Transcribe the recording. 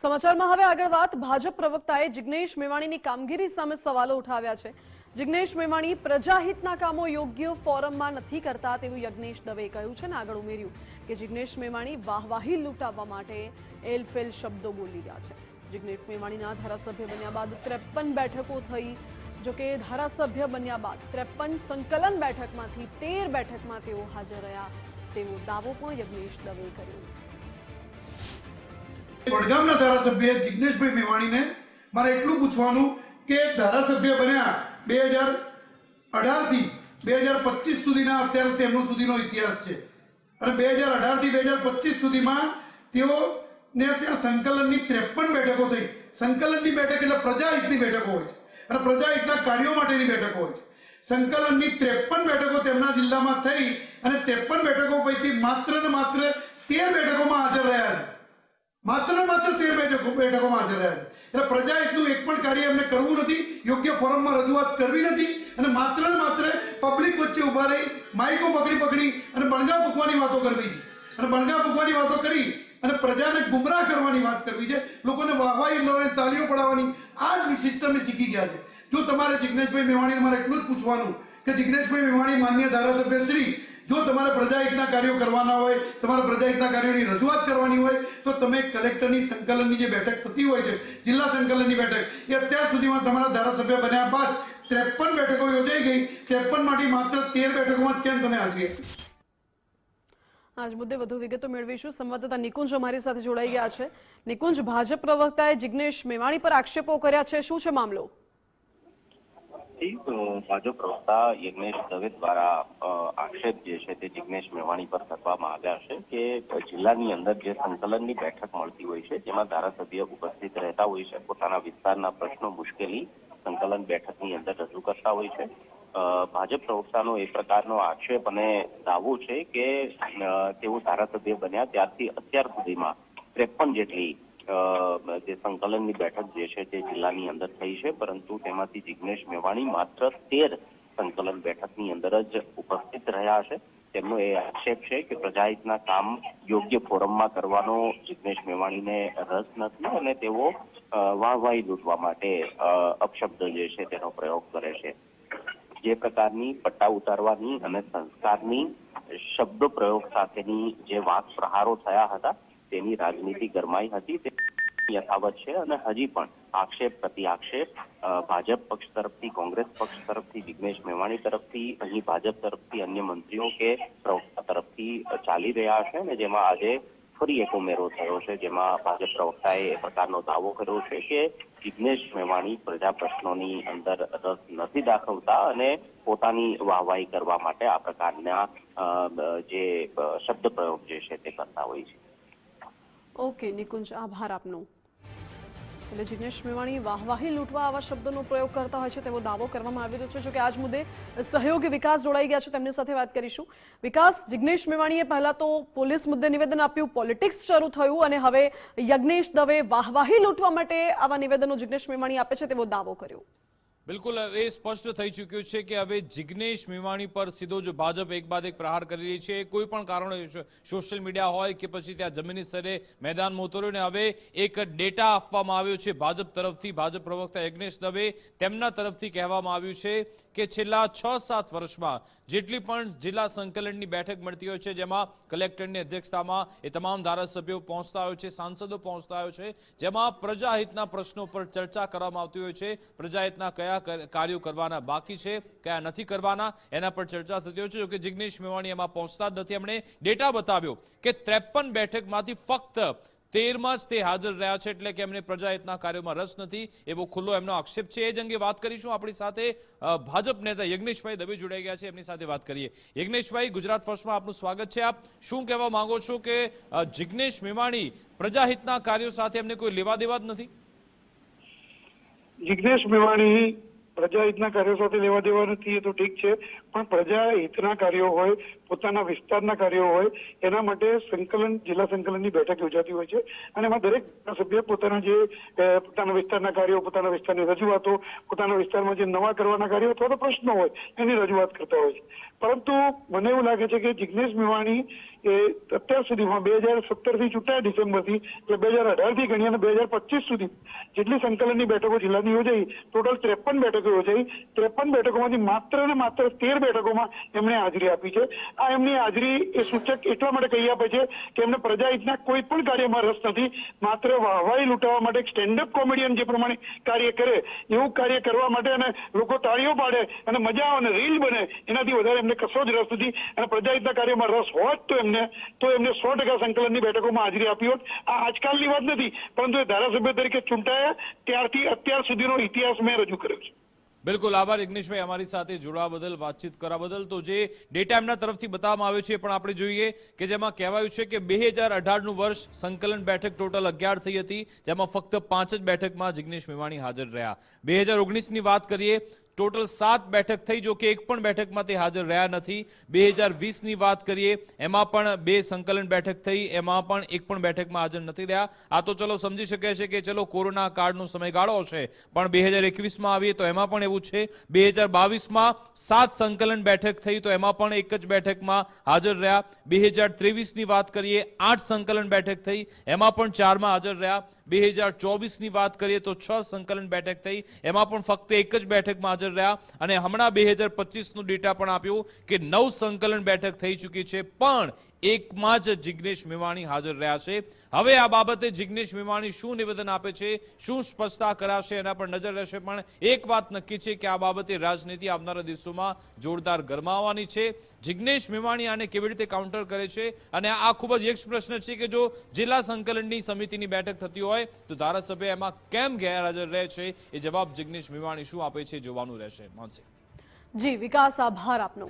સમાચારમાં હવે આગળ વાત. ભાજપ પ્રવક્તાએ જિગ્નેશ મેવાણીની કામગીરી સામે સવાલો ઉઠાવ્યા છે. જિગ્નેશ મેવાણી પ્રજાહિતના કામો યોગ્ય ફોરમમાં નથી કરતા તેવું યજ્ઞેશ દવે કહ્યું છે ને આગળ ઉમેર્યું કે જિગ્નેશ મેવાણી વાહવાહી લૂંટાવવા માટે એલફેલ શબ્દો બોલી રહ્યા છે. જિગ્નેશ મેવાણીના ધારાસભ્ય બન્યા બાદ ત્રેપન બેઠકો થઈ. જોકે ધારાસભ્ય બન્યા બાદ ત્રેપન સંકલન બેઠકમાંથી તેર બેઠકમાં તેઓ હાજર રહ્યા. તેવો દાવો પણ યજ્ઞેશ દવે કર્યો. વડગામના ધારાસભ્ય જિગ્નેશભાઈ મેવાણીને મારે એટલું પૂછવાનું કે ધારાસભ્ય બન્યા બે હજાર અઢારથી બે હજાર પચીસ સુધીના અત્યાર તેમનો સુધીનો ઇતિહાસ છે. અને બે હજાર અઢારથી બે હજાર પચીસ સુધીમાં તેઓ ને ત્યાં સંકલનની ત્રેપન બેઠકો થઈ. સંકલનની બેઠક એટલે પ્રજાહિતની બેઠકો હોય છે. અને પ્રજાહિતના કાર્યો માટેની બેઠકો હોય છે. સંકલનની ત્રેપન બેઠકો તેમના જિલ્લામાં થઈ અને ત્રેપન બેઠકો પૈકી માત્ર ને માત્ર તેર બેઠકોમાં હાજર રહ્યા છે. માત્ર માત્ર તેર બેઠકો બેઠકોમાં હાજર રહ્યા છે. એટલે એટલું એક પણ કાર્ય એમને કરવું નથી, યોગ્ય ફોરમમાં રજૂઆત કરવી નથી અને માત્ર ને માત્ર પબ્લિક વચ્ચે ઊભા રહી માઇકો પકડી પકડી અને બણગા ફૂંકવાની વાતો કરવી અને બણગા ફૂંકવાની વાતો કરી અને પ્રજાને ગુમરાહ કરવાની વાત કરવી છે. લોકોને વાહવાઈ લેવાની તાલીઓ પડાવવાની આ જ સિસ્ટમ શીખી ગયા છે. જો તમારે જિગ્નેશભાઈ મેવાણી મારે એટલું જ પૂછવાનું કે જિગ્નેશભાઈ મેવાણી માન્ય ધારાસભ્ય શ્રી જો તમારે પ્રજાહિતના કાર્યો કરવાના હોય, તમારે પ્રજાહિતના કાર્યોની રજૂઆત કરવાની હોય, તો તમે કલેક્ટરની સંકલનની જે બેઠક થતી હોય છે, જિલ્લા સંકલનની બેઠક, એ અત્યાર સુધીમાં તમારા ધારાસભ્ય બન્યા બાદ ત્રેપન બેઠકો યોજાઈ ગઈ. ત્રેપનમાંથી માત્ર તેર બેઠકોમાં કેમ તમે હાજરી આપી? આજ મુદ્દે વધુ વિગતો મેળવીશું. સંવાદદાતા નિકુંજ અમારી સાથે જોડાઈ ગયા છે. નિકુંજ, ભાજપ પ્રવક્તાએ જિગ્નેશ મેવાણી પર આક્ષેપો કર્યા છે. શું છે મામલો? જી, ભાજપ પ્રવક્તા યજ્ઞેશ દવે દ્વારા આક્ષેપ જે છે તે જિજ્ઞેશ મેવાણી પર કરવામાં આવ્યા છે કે જિલ્લાની અંદર જે સંકલનની બેઠક મળતી હોય છે જેમાં ધારાસભ્ય ઉપસ્થિત રહેતા હોય છે પોતાના વિસ્તારના પ્રશ્નો મુશ્કેલી સંકલન બેઠકની અંદર રજૂ કરતા હોય છે. ભાજપ પ્રવક્તાનો એ પ્રકારનો આક્ષેપ અને દાવો છે કે તેઓ ધારાસભ્ય બન્યા ત્યારથી અત્યાર સુધીમાં ત્રેપન જેટલી જે સંકલનની બેઠક જે છે તે જિલ્લાની અંદર થઈ છે, પરંતુ તેમાંથી જિજ્ઞેશ મેવાણી માત્ર તેર સંકલન બેઠકની અંદર જ ઉપસ્થિત રહ્યા છે. તેમનો એ આક્ષેપ છે કે પ્રજાહિતના કામ યોગ્ય ફોરમમાં કરવાનો જિગ્નેશ મેવાણીને રસ નથી અને તેઓ વાહવાહી લૂંટવા માટે અપશબ્દ જે છે તેનો પ્રયોગ કરે છે. જે પ્રકારની પટ્ટા ઉતારવાની અને સંસ્કારની શબ્દ પ્રયોગ સાથેની જે વાત પ્રહારો થયા હતા તેની રાજનીતિ ગરમાઈ હતી, તે યથાવત છે અને હજી પણ આક્ષેપ પ્રતિ આક્ષેપ ભાજપ પક્ષ તરફથી, કોંગ્રેસ પક્ષ તરફથી, જિગ્નેશ મેવાણી તરફથી, અહીં ભાજપ તરફથી અન્ય મંત્રીઓ કે પ્રવક્તા તરફથી ચાલી રહ્યા છે અને જેમાં આજે ફરી એક ઉમેરો થયો છે જેમાં ભાજપ પ્રવક્તાએ એ પ્રકારનો દાવો કર્યો છે કે જિગ્નેશ મેવાણી પ્રજા પ્રશ્નોની અંદર રસ નથી દાખવતા અને પોતાની વાહવાહી કરવા માટે આ પ્રકારના જે શબ્દ પ્રયોગ જે છે તે કરતા હોય છે. ઓકે, નિકુંજ, આભાર આપનો. એટલે જિગ્નેશ મેવાણી વાહવાહી લૂંટવા આવા શબ્દોનો પ્રયોગ કરતા હોય છે, તેવો દાવો કરવામાં આવી રહ્યો છે. જોકે આજ મુદ્દે સહયોગી વિકાસ જોડાઈ ગયા છે, તેમની સાથે વાત કરીશું. વિકાસ, જિગ્નેશ મેવાણીએ પહેલા તો પોલીસ મુદ્દે નિવેદન આપ્યું, પોલિટિક્સ શરૂ થયું, અને હવે યજ્ઞેશ દવે વાહવાહી લૂંટવા માટે આવા નિવેદનો જિગ્નેશ મેવાણી આપે છે, તેવો દાવો કર્યો. બિલકુલ, એ સ્પષ્ટ થઈ ચૂક્યું છે કે હવે જિગ્નેશ મેવાણી પર સીધો જ ભાજપ એક બાદ એક પ્રહાર કરી રહી છે. કોઈ પણ કારણો સોશિયલ મીડિયા હોય કે પછી ત્યાં જમીની સ્તરે મેદાનમાં ઉતર્યો ને હવે એક ડેટા આપવામાં આવ્યો છે ભાજપ તરફથી. ભાજપ પ્રવક્તા યજ્ઞેશ દવે તેમના તરફથી કહેવામાં આવ્યું છે કે છેલ્લા છ સાત વર્ષમાં જેટલી પણ જિલ્લા સંકલનની બેઠક મળતી હોય છે, જેમાં કલેક્ટરની અધ્યક્ષતામાં એ તમામ ધારાસભ્યો પહોંચતા હોય છે, સાંસદો પહોંચતા હોય છે, જેમાં પ્રજાહિતના પ્રશ્નો પર ચર્ચા કરવામાં આવતી હોય છે. પ્રજાહિતના કયા કર- કાર્યો કરવાના બાકી છે, કયા નથી કરવાના, એના પર ચર્ચા થતી હોય છે. જોકે જિગ્નેશ મેવાણી એમાં પહોંચતા જ નથી. એમણે ડેટા બતાવ્યો કે ત્રેપન બેઠકમાંથી ફક્ત તેરમાં જ તે હાજર રહ્યા છે, એટલે કે એમને પ્રજાહિતના કાર્યોમાં રસ નથી. એવો ખુલ્લો એમનો આક્ષેપ છે. એ જ અંગે વાત કરીશું. આપણી સાથે ભાજપ નેતા યજ્ઞેશભાઈ દવે જોડાઈ ગયા છે. એમની સાથે વાત કરીએ. યજ્ઞેશભાઈ, ગુજરાત ફર્સ્ટમાં આપનું સ્વાગત છે. આપ શું કહેવા માંગો છો કે જિગ્નેશ મેવાણી પ્રજાહિતના કાર્યો સાથે એમને કોઈ લેવા દેવા જ નથી? જિગ્નેશ મેવાણી પ્રજાહિતના કાર્યો સાથે લેવા દેવા નથી એ તો ઠીક છે, પણ પ્રજા હિતના કાર્યો હોય, પોતાના વિસ્તારના કાર્યો હોય, એના માટે સંકલન, જિલ્લા સંકલનની બેઠક યોજાતી હોય છે. અને એમાં દરેક સભ્ય પોતાના જે પોતાના વિસ્તારના કાર્યો, પોતાના વિસ્તારની રજૂઆતો, પોતાના વિસ્તારમાં જે નવા કરવાના કાર્યો અથવા તો પ્રશ્નો હોય, એની રજૂઆત કરતા હોય છે. પરંતુ મને એવું લાગે છે કે જિજ્ઞેશ મેવાણી એ અત્યાર સુધીમાં બે હજાર સત્તરથી ચૂંટાયા ડિસેમ્બરથી, એટલે બે હજાર અઢારથી ગણી અને બે હજાર પચીસ સુધી જેટલી સંકલનની બેઠકો જિલ્લાની યોજાઈ, ટોટલ ત્રેપન બેઠકો યોજાઈ. ત્રેપન બેઠકોમાંથી માત્ર ને માત્ર તેર બેઠકોમાં એમણે હાજરી આપી છે. આ એમની હાજરી એ સૂચક એટલા માટે કહી આપે છે કે એમને પ્રજાહિતના કોઈ પણ કાર્યમાં રસ નથી. માત્ર વાહવાઈ લૂંટાવા માટે સ્ટેન્ડઅપ કોમેડિયન જે પ્રમાણે કાર્ય કરે, એવું કાર્ય કરવા માટે અને લોકો તાળીઓ પાડે અને મજા આવે અને રીલ બને, એનાથી વધારે એમને કશો જ રસ નથી. અને પ્રજાહિતના કાર્યમાં રસ હોત તો એમને તો એમને સો ટકા સંકલનની બેઠકોમાં હાજરી આપી હોત. આ આજકાલની વાત નથી, પરંતુ એ ધારાસભ્ય તરીકે ચૂંટાયા, ત્યારથી અત્યાર સુધીનો ઇતિહાસ મેં રજૂ કર્યો છે. બિલકુલ, આભાર યજ્ઞેશભાઈ અમારી સાથે જોડાવા બદલ, વાતચીત કરવા બદલ. તો જે ડેટા એમના તરફથી બતાવવામાં આવ્યો છે પણ આપણે જોઈએ કે જેમાં કહેવાયું છે કે બે હજાર અઢારનું વર્ષ સંકલન બેઠક ટોટલ અગિયાર થઈ હતી, જેમાં ફક્ત પાંચ જ બેઠકમાં જિગ્નેશ મેવાણી હાજર રહ્યા. બે હજાર ઓગણીસની વાત કરીએ ટોટલ સાત બેઠક થઈ, જો કે એક પણ બેઠકમાં તે હાજર રહ્યા નથી. બે હજાર વીસની વાત કરીએ, એમાં પણ બે સંકલન બેઠક થઈ, એમાં પણ એક પણ બેઠકમાં હાજર નથી રહ્યા. આ તો ચલો સમજી શકે છે કે ચલો કોરોના કાળનો સમયગાળો છે પણ બે હજાર એકવીસમાં આવીએ તો એમાં પણ એવું છે. બે હજાર બાવીસમાં સાત સંકલન બેઠક થઈ, તો એમાં પણ એક જ બેઠકમાં હાજર રહ્યા. બે હજાર ત્રેવીસની વાત કરીએ, આઠ સંકલન બેઠક થઈ, એમાં પણ ચારમાં હાજર રહ્યા. બે હજાર ચોવીસની વાત કરીએ, તો છ સંકલન બેઠક થઈ, એમાં પણ ફક્ત એક જ બેઠકમાં હાજર રહ્યા અને હમણાં બે હજાર પચીસનું ડેટા પણ આપ્યું કે નવ સંકલન બેઠક થઈ ચૂકી છે. પણ એકમાં જ જિગ્નેશ મેવાણી હાજર રહ્યા છે. હવે આ બાબતે જિગ્નેશ મેવાણી શું નિવેદન આપે છે, શું સ્પષ્ટતા કરાશે એના પર નજર રહેશે. પણ એક વાત નક્કી છે કે આ બાબતે રાજનીતિ આવનારા દિવસોમાં જોરદાર ગરમાવાની છે. જિગ્નેશ મેવાણી આને કેવી રીતે કાઉન્ટર કરે છે? અને આ ખૂબ જ એક પ્રશ્ન છે કે જો જિલ્લા સંકલનની સમિતિની બેઠક થતી હોય, તો ધારાસભ્ય એમાં કેમ ગેરહાજર રહે છે? એ જવાબ જિગ્નેશ મેવાણી શું આપે છે જોવાનું રહેશે. માનસિંહ જી, વિકાસ, આભાર આપનો.